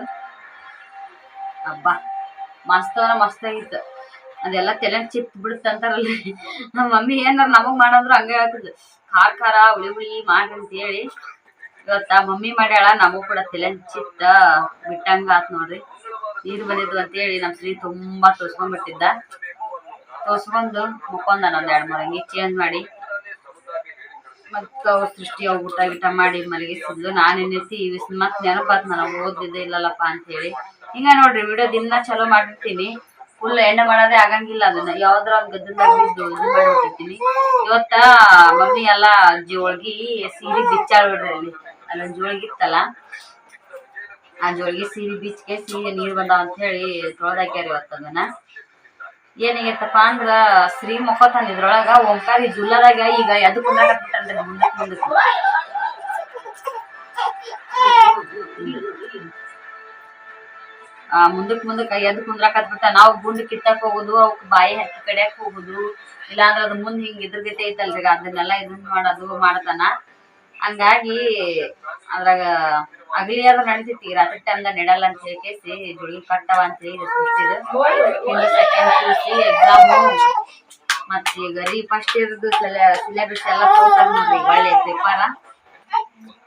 ಹಬ್ಬ. ಮಸ್ತ್ ಅಂದ್ರ ಮಸ್ತ್ ಆಗಿತ್ತು ಅದೆಲ್ಲ ತೆಲೆ ಚಿಪ್ ಬಿಡುತ್ತೆ ಅಂತಾರಲ್ಲ. ನಮ್ಮ ಮಮ್ಮಿ ಏನಾರ ನಮಗ್ ಮಾಡಂದ್ರು ಹಂಗೆ ಹೇಳ್ತದ ಖಾರ ಖಾರ, ಹುಳಿ ಹುಳಿ ಮಾಡಿ ಅಂತ ಹೇಳಿ ಇವತ್ತ ಮಮ್ಮಿ ಮಾಡ್ಯಾಳ, ನಮಗ್ ಕೂಡ ತೆಲೆ ಚಿತ್ತ ಬಿಟ್ಟಂಗ ಆತ್ ನೋಡ್ರಿ. ನೀರು ಬಂದಿದ್ದು ಅಂತ ಹೇಳಿ ನಮ್ ಶ್ರೀ ತುಂಬಾ ತೋರ್ಸ್ಕೊಂಡ್ಬಿಟ್ಟಿದ್ದ. ತೋರ್ಸ್ಕೊಂಡು ಮುಕ್ಕೊಂಡ ಒಂದ್ ಎರಡ್ ಮೂರ್ ಅಂಗಿ ಚೇಂಜ್ ಮಾಡಿ. ಮತ್ತ ಅವ್ರ ಸೃಷ್ಟಿ ಅವ್ರ ಊಟ ಗೀಟ ಮಾಡಿ ಮಲಗಿಸಿದ್ಲು. ನಾನು ಏನೈತಿ ಮತ್ ನೆನಪಾತ್ ನನಗೆ ಓದಿದ್ದೆ ಇಲ್ಲಲ್ಲಪ್ಪ ಅಂತ ಹೇಳಿ ಹಿಂಗ ನೋಡ್ರಿ ವಿಡಿಯೋ ದಿನ ಚಲೋ ಮಾಡಿರ್ತೀನಿ ಫುಲ್ ಎಣ್ಣೆ ಮಾಡೋದೇ ಆಗಂಗಿಲ್ಲ ಅದನ್ನ. ಯಾವ್ದ್ರ ಒಂದ್ ಬಿದ್ದು ಇವತ್ತ ಮಮ್ಮಿ ಎಲ್ಲ ಜೋಳ್ಗಿ ಸೀರೆ ಬಿಚ್ಚಾಳ್ ಬಿಡ್ರಿ ಅಲ್ಲಿ. ಅಲ್ಲೊಂದ್ ಜೋಳಗಿತ್ತಲ್ಲ ಆ ಜೋಳ್ಗಿ ಸೀರೆ ಬಿಚ್ಚಿಗೆ ಸೀರೆ ನೀರು ಬಂದಾವ ಅಂತ ಹೇಳಿ ತೊಳ್ದಾಕ್ಯಾರ ಇವತ್ತು ಅದನ್ನ. ಏನಾಗೈತಪ್ಪ ಅಂದ್ರ ಶ್ರೀ ಮೊಕ್ಕೋತಾನ ಇದ್ರೊಳಗ ಓಂಕಾರಿ ಜುಲ್ಲರಾಗ ಈಗ ಎದ್ದು ಕುಂದ್ರಾಕತ್ಬಿಟ್ಟನ್ರಿ ಮುಂದಕ್ಕೆ ಮುಂದಕ್ ಆ, ಮುಂದಕ್ ಮುಂದಕ್ ಎದ್ದು ಕುಂದ್ರಾಕತ್ಬಿಟ್ಟ ನಾವು ಗುಂಡ್ ಕಿತ್ತಕ್ ಹೋಗುದು, ಅವಕ್ ಬಾಯಿ ಹಕ್ಕಿ ಕಡಿಯಕ್ ಹೋಗುದು, ಇಲ್ಲಾಂದ್ರ ಅದ್ ಮುಂದ್ ಹಿಂಗ್ ಇದ್ರಗತೆ ಐತಲ್ರಿ ಅದನ್ನೆಲ್ಲ ಇದನ್ ಮಾಡೋದು ಮಾಡ್ತಾನ. ಹಂಗಾಗಿ ಅದ್ರಾಗ ಅಗಲಿ ಆದ್ರ ನಡಿತೈತಿ ರಾತ್ರಿ ಟೈಮ್ದಾಗ ನೆಡಲ್ಲ ಅಂತ ಹೇಳಿ ಕೇಸಿ ಜುಳಿ ಕಟ್ಟವ ಅಂತ ಹೇಳಿ ಸೃಷ್ಟಿದು ಸೆಕೆಂಡ್ ಸಿ ಎಕ್ಸಾಮು ಮತ್ತ ಈಗ ರೀ ಫಸ್ಟ್ ಇಯರ್ದು ಸಿಲೆಬಸ್ ಎಲ್ಲ ತಗೋತಾರ ನೋಡ್ರಿ, ಒಳ್ಳೆ ಪೇಪರ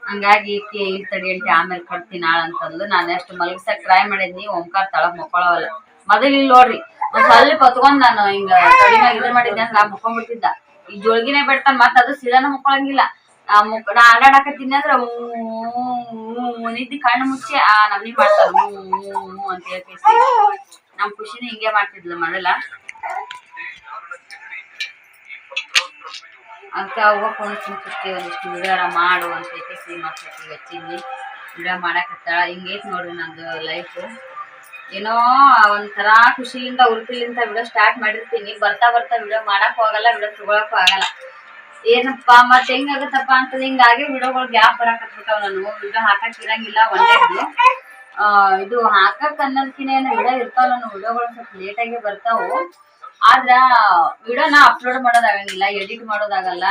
ಹಂಗಾಗಿ ಈಕಿ ಇಲ್ಲಿ ತಡಿ ಅಂತ ಆಮೇಲೆ ಕಟ್ತೀನಿ ನಾಳೆ ಅಂತಂದು. ನಾನು ಎಷ್ಟು ಮಲಗ್ಸಕ್ ಟ್ರೈ ಮಾಡಿದ್ನಿ ಓಂಕಾರ ತಳಗ್ ಮಕ್ಕೊಳವಲ್ಲ. ಮೊದಲು ನೋಡ್ರಿ, ಒಂದ್ ಸ್ವಲ್ಪ ಹೊತ್ಕೊಂಡ್ ನಾನು ಹಿಂಗ ಕಡಿಮೆ ಇದು ಮಾಡಿದ್ದೆ ಅಂದ್ರೆ ಮುಕ್ಕೊಂಡ್ಬಿಡ್ತಿದ್ದ ಈ ಜೋಳ್ಗಿನೇ ಬಿಡ್ತಾನೆ, ಮತ್ತೆ ಅದು ಸೀದಾನ ಮುಕ್ಕೊಳಂಗಿಲ್ಲ. ಆ ಮುಕ್ ನಾ ಆಡಾಡಕತ್ತೀನಿ ಅಂದ್ರ ನಿದ್ದಿ ಕಣ್ಣು ಮುಚ್ಚಿ, ಆ ನಮ್ನಿ ಮಾಡ್ತಾರ. ಹ್ಞೂ ಅಂತ ಹೇಳ್ಕೇಸಿ ನಮ್ ಖುಷಿನ ಹಿಂಗೆ ಮಾಡ್ತಿದ್ಲು ಮೊದಲ. ಅಂತ ಅವ್ವ ಫೋನ್ ಹಚ್ಚಿರ್ತಿ ಒಂದಿಷ್ಟು ವಿಡಿಯೋರ ಮಾಡು ಅಂತ ಹೇಳ್ಕೇಸಿ ಮತ್ತೆ ಹಚ್ಚಿದ್ನಿ ವಿಡಿಯೋ ಮಾಡಕತ್ತಾಳ ಹಿಂಗೈತ್ ನೋಡ್ರಿ ನಂದು ಲೈಫು ಏನೋ ಒಂಥರ ಖುಷಿಯಿಂದ ಉರುಪಿಲಿಂದ ವಿಡಿಯೋ ಸ್ಟಾರ್ಟ್ ಮಾಡಿರ್ತೀನಿ. ಬರ್ತಾ ಬರ್ತಾ ವಿಡಿಯೋ ಮಾಡಕ್ ಹೋಗಲ್ಲ, ವಿಡಿಯೋ ತಗೊಳಕ್ಕೂ ಆಗಲ್ಲ. ಏನಪ್ಪಾ ಮತ್ ಹೆಂಗಾಗತ್ತಪ್ಪ ಅಂತ ಹಿಂಗಾಗಿ ವಿಡಿಯೋಗಳು ಗ್ಯಾಪ್ ಬರಾಕತ್ಬಿಟ್ಟಾವ ನಾನು. ವಿಡಿಯೋ ಹಾಕಕ್ ಇರಂಗಿಲ್ಲ ಒಂದೇದು ಆ, ಇದು ಹಾಕಕ್ ಅನ್ನೋದ್ಕಿನ ವಿಡಿಯೋ ಇರ್ತಾವ ನಾನು ವಿಡಿಯೋಗಳು ಸ್ವಲ್ಪ ಲೇಟಾಗಿ ಬರ್ತಾವು. ಆದ್ರ ವಿಡಿಯೋನ ಅಪ್ಲೋಡ್ ಮಾಡೋದಾಗಂಗಿಲ್ಲ ಎಡಿಟ್ ಮಾಡೋದಾಗಲ್ಲ.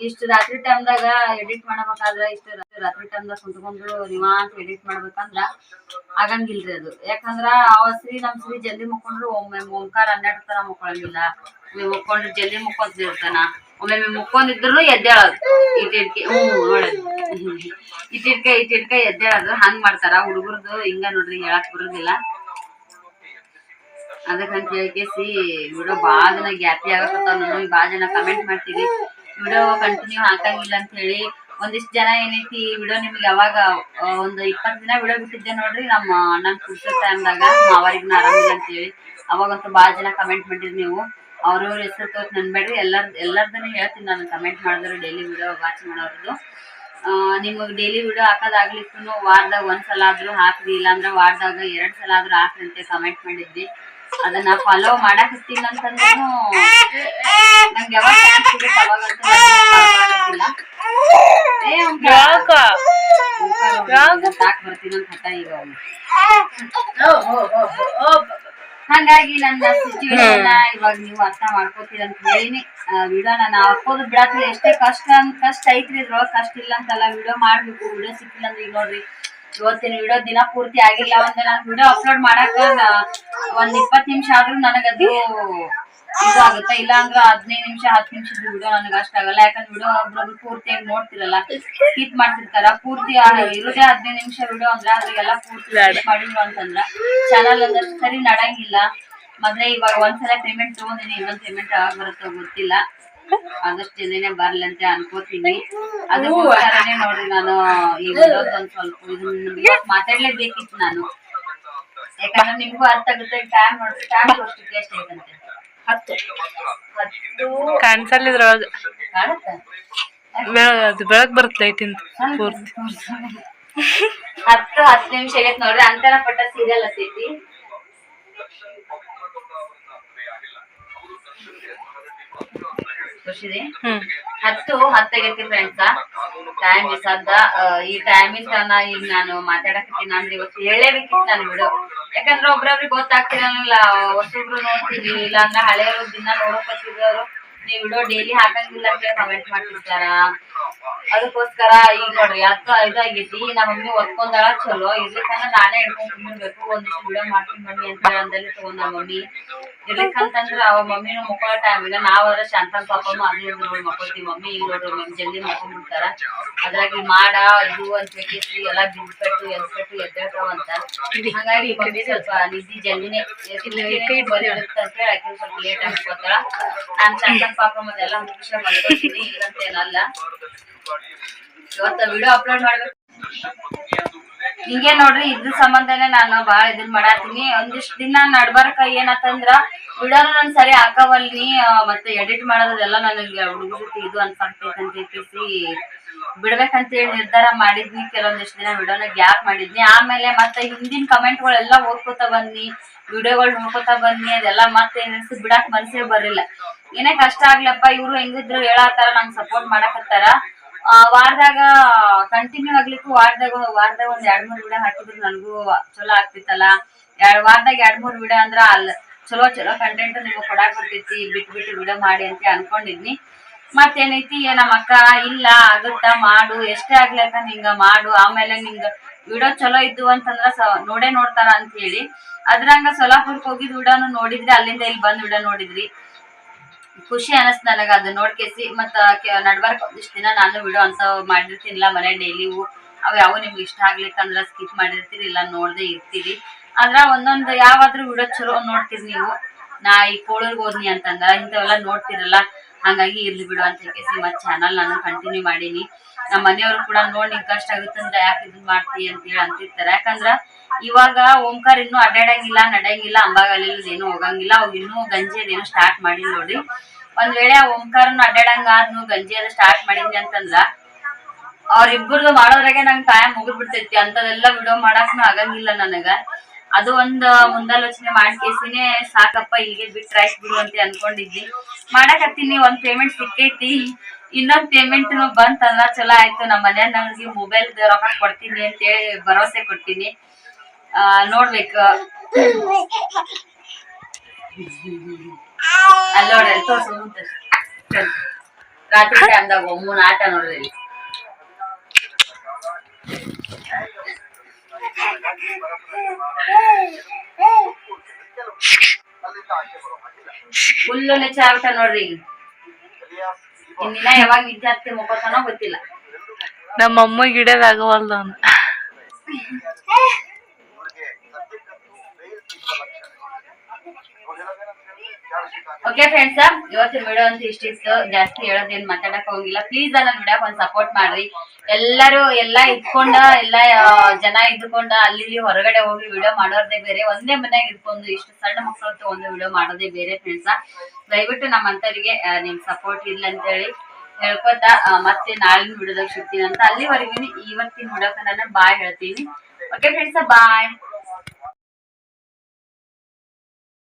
ಇಷ್ಟು ರಾತ್ರಿ ಟೈಮ್ದಾಗ ಎಡಿಟ್ ಮಾಡಬೇಕಾದ್ರೆ ಇಷ್ಟು ರಾತ್ರಿ ರಾತ್ರಿ ಟೈಮ್ದಾಗ ಕುಂತ್ಕೊಂಡು ನಿವಾಂತ ಎಡಿಟ್ ಮಾಡ್ಬೇಕಂದ್ರ ಆಗಂಗಿಲ್ರಿ ಅದು. ಯಾಕಂದ್ರ ಅವ ಸ್ತ್ರೀ ನಮ್ ಸ್ತ್ರೀ ಜಲ್ದಿ ಮುಕ್ಕೊಂಡ್ರು ಒಮ್ಮೆ ಓಂಕಾರ ಹನ್ನೆರಡು ತರ ಮುಕ್ಕೊಳಂಗಿಲ್ಲ ಮುಕ್ಕೊಂಡ್ರೆ ಜಲ್ದಿ ಜಲ್ದಿ ಮುಕ್ಕೊಂತಿರ್ತಾನ ಒಮ್ಮೆ ಮುಕ್ಕೊಂಡಿದ್ರು ಎದ್ದೇಳೋದು. ಇಟ್ಟಿಟ್ಕೆ ಹ್ಞೂ ನೋಡೋದು ಇಟ್ಟಿಟ್ಕೆ ಇಟ್ಟಿಟ್ಕೆ ಎದ್ದೇಳೋದು. ಹಂಗ್ ಮಾಡ್ತಾರ. ಹುಡುಗರ್ದು ಹಿಂಗ ನೋಡ್ರಿ, ಹೇಳಕ್ ಬರೋದಿಲ್ಲ. ಅದಕ್ಕಂತ ಹೇಳ್ಕೇಸಿ ವಿಡಿಯೋ ಭಾಳ ಜನ ಗ್ಯಾಪಿ ಆಗಕತ್ತಾವ ನಾನು ಭಾಳ ಜನ ಕಮೆಂಟ್ ಮಾಡ್ತೀವಿ ವಿಡಿಯೋ ಕಂಟಿನ್ಯೂ ಹಾಕಂಗಿಲ್ಲ ಅಂತ ಹೇಳಿ. ಒಂದಿಷ್ಟು ಜನ ಏನೈತಿ ವಿಡಿಯೋ ನಿಮ್ಗೆ ಯಾವಾಗ ಒಂದು ಇಪ್ಪತ್ತು ದಿನ ವಿಡಿಯೋ ಬಿಟ್ಟಿದ್ದೆ ನೋಡ್ರಿ. ನಮ್ಮ ಅಣ್ಣನ ಕುಡ್ಸೋ ಟೈಮ್ದಾಗ ಮಾವರಿಗೂ ಆರಾಮಿಲ್ಲ ಅಂತ ಹೇಳಿ. ಅವಾಗಂತೂ ಭಾಳ ಜನ ಕಮೆಂಟ್ ಮಾಡಿರಿ ನೀವು. ಅವ್ರವ್ರ ಹೆಸರು ತೋತ್ ನನ್ಬೇಡ್ರಿ ಎಲ್ಲಾರ ಹೇಳ್ತೀನಿ ನಾನು ಕಮೆಂಟ್ ಮಾಡಿದ್ರು ಡೈಲಿ ವಿಡಿಯೋ ವಾಚ್ ಮಾಡೋರ್ದು ನಿಮಗೆ ಡೈಲಿ ವಿಡಿಯೋ ಹಾಕೋದಾಗ್ಲಿಕ್ಕೂ ವಾರದಾಗ ಒಂದ್ಸಲ ಆದ್ರೂ ಹಾಕ್ರಿ ಇಲ್ಲಾಂದ್ರೆ ವಾರದಾಗ ಎರಡು ಸಲ ಆದ್ರೂ ಹಾಕ್ರಿ ಅಂತ ಕಮೆಂಟ್ ಮಾಡಿದ್ವಿ ಅದನ್ನ ಫಾಲೋ ಮಾಡಾಕತ್ತಿಲ್ಲ ಅಂತಂದ್ರೂ ನಂಗೆ ಯಾವಾಗ ಸಾಕ್ ಬರ್ತೀನಿ ಅಂತ ಹಠ ಈಗ ಅವ್ನು. ಹಂಗಾಗಿ ನನ್ನ ಸಿಚುವೇಶನ್ ಇವಾಗ ನೀವು ಅರ್ಥ ಮಾಡ್ಕೋತೀರ ಅಂತ ಹೇಳಿನಿ. ವಿಡಿಯೋ ನಾನು ಹಾಕೋದು ಬಿಡಾತ್ರಿ. ಎಷ್ಟೇ ಕಷ್ಟ ಅಂತ ಕಷ್ಟ ಐತ್ರಿ ಇದ್ರೊಳಗೆ ಕಷ್ಟ ಇಲ್ಲ ಅಂತಲ್ಲ ವಿಡಿಯೋ ಮಾಡ್ಬೇಕು. ವಿಡಿಯೋ ಸಿಕ್ಕಿಲ್ಲ ಅಂದ್ರೆ ಈಗ ನೋಡ್ರಿ ಇವತ್ತಿನ ವಿಡಿಯೋ ದಿನ ಪೂರ್ತಿ ಆಗಿಲ್ಲ ಅಂದ್ರೆ ನಾನು ವಿಡಿಯೋ ಅಪ್ಲೋಡ್ ಮಾಡಾಕ ಒಂದ್ ಇಪ್ಪತ್ ನಿಮಿಷ ಆದ್ರೂ ನನಗದು ಇದು ಆಗುತ್ತೆ ಇಲ್ಲ ಅಂದ್ರೆ ಹದಿನೈದು ನಿಮಿಷ ಹತ್ತು ನಿಮಿಷದ ವಿಡಿಯೋ ನನಗೆ ಅಷ್ಟಾಗಲ್ಲ ಯಾಕಂದ್ರೆ ವಿಡಿಯೋ ಒಬ್ರೊಬ್ರು ಪೂರ್ತಿ ಆಗಿ ನೋಡ್ತಿರಲ್ಲ. ಸ್ಕಿಪ್ ಮಾಡ್ತಿರ್ತಾರ. ಪೂರ್ತಿ ಇರೋದೇ ಹದಿನೈದು ನಿಮಿಷ ವಿಡಿಯೋ ಅಂದ್ರೆ ಅದ್ರಿಗೆಲ್ಲ ಪೂರ್ತಿ ಮಾಡಿದ್ರು ಅಂತಂದ್ರ. ಚಾನಲ್ ಅಂದ್ರೆ ಸರಿ ನಡಂಗಿಲ್ಲ. ಮೊದ್ಲೇ ಇವಾಗ ಒಂದ್ಸಲ ಪೇಮೆಂಟ್ ತಗೊಂಡಿನಿ ಇನ್ನೊಂದ್ ಪೇಮೆಂಟ್ ಯಾವಾಗ ಬರುತ್ತೋ ಗೊತ್ತಿಲ್ಲ. ಆದಷ್ಟು ಜಲ್ದಿನೇ ಬರ್ಲಿ ಅಂತ ಅನ್ಕೋತೀನಿ. ಅದಕ್ಕೋಸ್ಕರನೇ ನೋಡ್ರಿ ನಾನು ಈ ಒಂದ್ ಸ್ವಲ್ಪ ಇದನ್ನ ಮಾತಾಡ್ಲೇಬೇಕಿತ್ತು ನಾನು. ಯಾಕಂದ್ರೆ ನಿಮ್ಗೂ ಅರ್ಥ ಆಗುತ್ತೆ. ಟೈಮ್ ನೋಡಿ ಟೈಮ್ ಅಷ್ಟು ಐತಂತೆ. ಹತ್ತು. ಕಾಣಿಸಲ್ಲ ಇದ್ರೊಳಗ ಅದು ಬೆಳಗ್ ಬರುತ್ತೆ ಲೈಟಿಂದ ಪೂರ್ತಿ. ಹತ್ತು ಹತ್ತು ನಿಮಿಷ ಆಗೈತೆ ನೋಡ್ರಿ. ಅಂತರ ಪಟ್ಟ ಸೀರಿಯಲ್ ಹತ್ತೈತಿ ಖುಷಿದೆ. ಹತ್ತು ಹತ್ತು ಹತ್ತಾಗೈತಿ ಫ್ರೆಂಡ್ಸ ಟೈಮ್ ಮಿಸ್ ಆ, ಈ ಟೈಮಿಂದ ಅನ್ನ ಈಗ ನಾನು ಮಾತಾಡಕತ್ತೀನಿ ಅಂದ್ರೆ ಇವತ್ತು ಹೇಳೇಬೇಕಿತ್ತು ನಾನು ಬಿಡು. ಯಾಕಂದ್ರೆ ಒಬ್ರೊಬ್ರಿಗೆ ಗೊತ್ತಾಗ್ತಿರಲ್ಲ ಹೊಸಬ್ರು ನೋಡ್ತೀವಿ. ಇಲ್ಲಾಂದ್ರೆ ಹಳೆಯವರು ದಿನ ನೋಡೋಕತ್ತಿರೋರು ನೀವು ವಿಡಿಯೋ ಡೈಲಿ ಹಾಕಂಗಿಲ್ಲ ಅಂತ ಕಮೆಂಟ್ ಮಾಡ್ತಿರ್ತಾರ? ಅದಕ್ಕೋಸ್ಕರ ಈಗ ನೋಡ್ರಿ ಹತ್ತು ಇದಾಗೈತಿ ನಮ್ಮ ಮಮ್ಮಿ ಒತ್ಕೊಂಡಾಳ ಚಲೋ ಇರ್ಲಿಕ್ಕಂದ್ರ ನಾನೇ ಹಿಡ್ಕೊಂಡ್ ಕುಂದಿರ್ಬೇಕು ಒಂದಿಷ್ಟು ವಿಡಿಯೋ ಮಾಡ್ತೀನಿ ಮಮ್ಮಿ ಅಂತ ಹೇಳಿ ಅಂದಲ್ಲಿ ತಗೊಂಡ ಮಮ್ಮಿ. ಇರ್ಲಿಕ್ಕಂತಂದ್ರ ಅವ ಮಮ್ಮಿನೂ ಮಕ್ಕಳ ಟೈಮ್ ಇಲ್ಲ ನಾವಾದ್ರೆ ಶಾಂತನ್ ಪಾಪನು ಅದು ಇದ್ರು ಮಕ್ಕೊಳ್ತೀವಿ ಮಮ್ಮಿ ಈಗ ನೋಡ್ರಿ ಮಮ್ಮಿ ಜಲ್ದಿ ಮಕ್ಕೊಂಡ್ಬಿಡ್ತಾರ ಅದ್ರಾಗಿ ಮಾಡ ಇದು ಅಂತ ಬೇಕಿತ್ತು ಎಲ್ಲ ಬಿಡ್ಪಟ್ಟು ಎಲ್ಸ್ಪಟ್ಟು ಎದ್ದೇಳ್ತಾವ ಅಂತ. ಹಂಗಾಗಿ ಮಮ್ಮಿ ಸ್ವಲ್ಪ ನಿದ್ದಿ ಜಲ್ದಿನೇ ಬರೀ ಅಂತ ಹೇಳಿ ಸ್ವಲ್ಪ ಲೇಟ್ ಆಗ್ಬೋತಾಳ ನಾನ್ ಶಾಂತನ್ ಪಾಪ ಅದೆಲ್ಲ ಮುಗಿಸ ಇಲ್ಲಂತ ಏನಲ್ಲ. ಇವತ್ತ ವಿಡಿಯೋ ಅಪ್ಲೋಡ್ ಮಾಡ್ಬೇಕು. ಹಿಂಗೆ ನೋಡ್ರಿ, ಇದ್ರ ಸಂಬಂಧನೆ ನಾನು ಬಾಳ ಇದನ್ ಮಾಡಾತೀನಿ. ಒಂದಿಷ್ಟ್ ದಿನ ನಡ್ಬಾರಕ ಏನತ್ತಂದ್ರ ವಿಡಿಯೋನ ನಾನ್ ಸರಿ ಹಾಕವಲ್ನಿ ಮತ್ತೆ ಎಡಿಟ್ ಮಾಡೋದೆಲ್ಲ ನನಗೆ ಹುಡುಗರ ಜೊತೆ ಇದು ಅನ್ಸಾಕ್ತೈತೆ ಅಂತ ಬಿಡ್ಬೇಕಂತ ಹೇಳಿ ನಿರ್ಧಾರ ಮಾಡಿದ್ನಿ. ಕೆಲವೊಂದಿಷ್ಟು ದಿನ ವಿಡಿಯೋನ ಗ್ಯಾಪ್ ಮಾಡಿದ್ನಿ. ಆಮೇಲೆ ಮತ್ತೆ ಹಿಂದಿನ ಕಮೆಂಟ್ಗಳೆಲ್ಲ ಓದ್ಕೋತಾ ಬನ್ನಿ, ವಿಡಿಯೋಗಳು ನೋಡ್ಕೋತಾ ಬನ್ನಿ, ಅದೆಲ್ಲ ಮತ್ತೆ ಏನಿಸ್ತು ಬಿಡಾಕ್ ಮನ್ಸೇ ಬರಲಿಲ್ಲ. ಏನೇ ಕಷ್ಟ ಆಗ್ಲಪ್ಪ, ಇವ್ರು ಹೆಂಗಿದ್ರು ಹೇಳತ್ತಾರ ನಂಗೆ ಸಪೋರ್ಟ್ ಮಾಡಕತ್ತಾರ. ವಾರದಾಗ ಕಂಟಿನ್ಯೂ ಆಗ್ಲಿಕ್ಕೂ ವಾರದಾಗ ವಾರದಾಗ ಒಂದ್ ಎರಡ್ ಮೂರ್ ವಿಡಿಯೋ ಹಾಕಿದ್ರು ನನಗೂ, ಚಲೋ ಆಗ್ತಿತ್ತಲ್ಲ. ಎರಡ್, ವಾರದಾಗ ಎರಡ್ ಮೂರ್ ವಿಡಿಯೋ ಅಂದ್ರ ಅಲ್ ಚಲೋ ಚಲೋ ಕಂಟೆಂಟ್ ನಿಮ್ಗೆ ಕೊಡಾಕ್ ಬರ್ತೈತಿ ಬಿಟ್ಟು ಬಿಟ್ಟು ವಿಡಿಯೋ ಮಾಡಿ ಅಂತ ಅನ್ಕೊಂಡಿದ್ನಿ. ಮತ್ತೇನೈತಿ ನಮ್ಮ ಅಕ್ಕ, ಇಲ್ಲ, ಆಗುತ್ತಾ, ಮಾಡು, ಎಷ್ಟೇ ಆಗ್ಲಿ ಅಕ್ಕ ನಿಂಗ ಮಾಡು, ಆಮೇಲೆ ನಿಂಗ ವಿಡಿಯೋ ಚಲೋ ಇದ್ದು ಅಂತಂದ್ರ ನೋಡೇ ನೋಡ್ತಾರ ಅಂತ ಹೇಳಿ. ಅದ್ರಂಗ ಸೊಲಾಪುರ್ಕ್ ಹೋಗಿದ್ ವಿಡಿಯೋನು ನೋಡಿದ್ರಿ ಅಲ್ಲಿಂದ ಇಲ್ಲಿ ಬಂದ್ ವಿಡಿಯೋ ನೋಡಿದ್ರಿ ಖುಷಿ ಅನಸ್ತ ನನಗ ಅದು ನೋಡ್ಕೇಸಿ. ಮತ್ತ ನಡ್ಬಾರ್ಕ ಒಂದಿಷ್ಟ್ ದಿನ ನಾನು ವಿಡಿಯೋ ಅಂತ ಮಾಡಿರ್ತೀನಿಲ್ಲ ಮನೆ ಡೈಲಿವು ಅವ್ ಯಾವ ನಿಮ್ಗೆ ಇಷ್ಟ ಆಗ್ಲಿಕ್ಕಂದ್ರ ಸ್ಕಿಪ್ ಮಾಡಿರ್ತೀರಿ, ಇಲ್ಲ ನೋಡ್ದೆ ಇರ್ತೀರಿ. ಆದ್ರ ಒಂದೊಂದ್ ಯಾವಾದ್ರೂ ವಿಡಿಯೋ ಚಲೋ ನೋಡ್ತೀರಿ ನೀವು. ನಾ ಈ ಕೋಳೂರ್ಗ್ ಹೋದ್ನಿ ಅಂತಂದ್ರ ಇಂಥವೆಲ್ಲ ನೋಡ್ತಿರಲ್ಲ. ಹಂಗಾಗಿ ಇರ್ಲಿ ಬಿಡು ಅಂತ ಹೇಳಿ ಮತ್ ಚಾನಲ್ ನಾನು ಕಂಟಿನ್ಯೂ ಮಾಡೀನಿ. ನಮ್ಮ ಮನೆಯವರು ಕೂಡ ನೋಡಿ ನಿಂಗ್ ಕಷ್ಟ ಆಗುತ್ತಂತ ಯಾಕೆ ಇದನ್ ಮಾಡ್ತಿ ಅಂತ ಹೇಳಿ ಅಂತಿರ್ತಾರೆ. ಯಾಕಂದ್ರ ಇವಾಗ ಓಂಕಾರ ಇನ್ನೂ ಅಡ್ಡಾಡಂಗಿಲ್ಲ, ನಡೆಯಂಗಿಲ್ಲ ಅಂಬಾಗಲಿಲ್ಲ ಏನು ಹೋಗಂಗಿಲ್ಲ. ಅವ್ ಇನ್ನೂ ಗಂಜಿ ಅದೇನು ಸ್ಟಾರ್ಟ್ ಮಾಡಿಲ್ಲ ನೋಡಿ. ಒಂದ್ ವೇಳೆ ಓಂಕಾರನು ಅಡ್ಡಾಡಂಗ ಆದ್ನು, ಗಂಜಿ ಅದು ಸ್ಟಾರ್ಟ್ ಮಾಡಿದ್ನಿ ಅಂತಂದ್ರ ಅವ್ರಿಬ್ರದ್ದು ಮಾಡೋದ್ರಾಗೆ ನಂಗೆ ಟೈಮ್ ಮುಗಿದ್ಬಿಡ್ತೈತಿ. ಅಂತದೆಲ್ಲ ವಿಡಿಯೋ ಮಾಡಕ್ನು ಆಗಂಗಿಲ್ಲ ನನಗ. ಅದು ಒಂದ್, ಮುಂದಾಲೋಚನೆ ಮಾಡ್ಕೇಸಿನೇ ಸಾಕಪ್ಪ, ಇಲ್ಲಿಗೆ ಬಿಟ್ರೆ ಆಯ್ತು ಬಿಡು ಅಂತ ಅನ್ಕೊಂಡಿದ್ವಿ ಮಾಡಕತ್ತೀನಿ ಒಂದ್ ಪೇಮೆಂಟ್ ಸಿಕ್ಕೈತಿ. ಇನ್ನೊಂದ್ ಪೇಮೆಂಟ್ ಬಂತಲ್ಲ ಚಲೋ ಆಯ್ತು. ನಮ್ಮ ಮನ್ಯಾಗ ನಮ್ಗೆ ಮೊಬೈಲ್ ರೊಕ್ಕ ಕೊಡ್ತೀನಿ ಅಂತೇಳಿ ಭರವಸೆ ಕೊಡ್ತೀನಿ ಆ, ನೋಡ್ಬೇಕು. ಅಲ್ಲಿ ನೋಡ್ರಿ ತೋರ್ಸು ರಾತ್ರಿ ಟೈಮ್ದಾಗ ಒಮ್ಮನ ಆಟ ನೋಡ್ರಿ ಇಲ್ಲಿ. ಫುಲ್ ನೆಚ್ಚ ಆಗ್ಬಿಟ್ಟ ನೋಡ್ರಿ ಈಗ ಇನ್ನಿನ ಯಾವಾಗ ನಿದ್ದೆ ಹತ್ತಿ ಮುಕ್ಕೋತಾನೋ ಗೊತ್ತಿಲ್ಲ ನಮ್ಮ ಅಮ್ಮ ಗಿಡದಾಗವಲ್ದು ಅಂತ ಓಕೆ ಫ್ರೆಂಡ್ಸ್ ಇವತ್ತಿನ ವಿಡಿಯೋ ಅಂತ ಇಷ್ಟಿತ್ತು ಜಾಸ್ತಿ ಹೇಳೋದೇನ್ ಮಾತಾಡಕ್ ಹೋಗಿಲ್ಲ. ಪ್ಲೀಸ್ ನನ್ನ ವಿಡಿಯೋಕ್ ಒಂದ್ ಸಪೋರ್ಟ್ ಮಾಡ್ರಿ. ಎಲ್ಲರೂ ಎಲ್ಲಾ ಇದ್ಕೊಂಡ, ಎಲ್ಲಾ ಜನ ಇದ್ಕೊಂಡ ಅಲ್ಲಿ ಹೊರಗಡೆ ಹೋಗಿ ವಿಡಿಯೋ ಮಾಡೋದೇ ಬೇರೆ. ಒಂದೇ ಮನೆಯಾಗ ಇದ್ಕೊಂಡು ಇಷ್ಟು ಸಣ್ಣ ಮಕ್ಕಳ ಒಂದು ವಿಡಿಯೋ ಮಾಡೋದೇ ಬೇರೆ ಫ್ರೆಂಡ್ಸ್ ದಯವಿಟ್ಟು ನಮ್ಮ ಅಂತವರಿಗೆ ನಿಮ್ ಸಪೋರ್ಟ್ ಇಲ್ಲ ಅಂತ ಹೇಳಿ ಹೇಳ್ಕೊತಾ ಮತ್ತೆ ನಾಳಿನ ವಿಡಿಯೋದಾಗ ಸಿಗ್ತೀನಿ ಅಂತ ಅಲ್ಲಿವರೆಗೂ ಇವತ್ತಿನ ವಿಡಿಯೋಕ ನಾನು ಬಾಯ್ ಹೇಳ್ತೀನಿ. Okay friends bye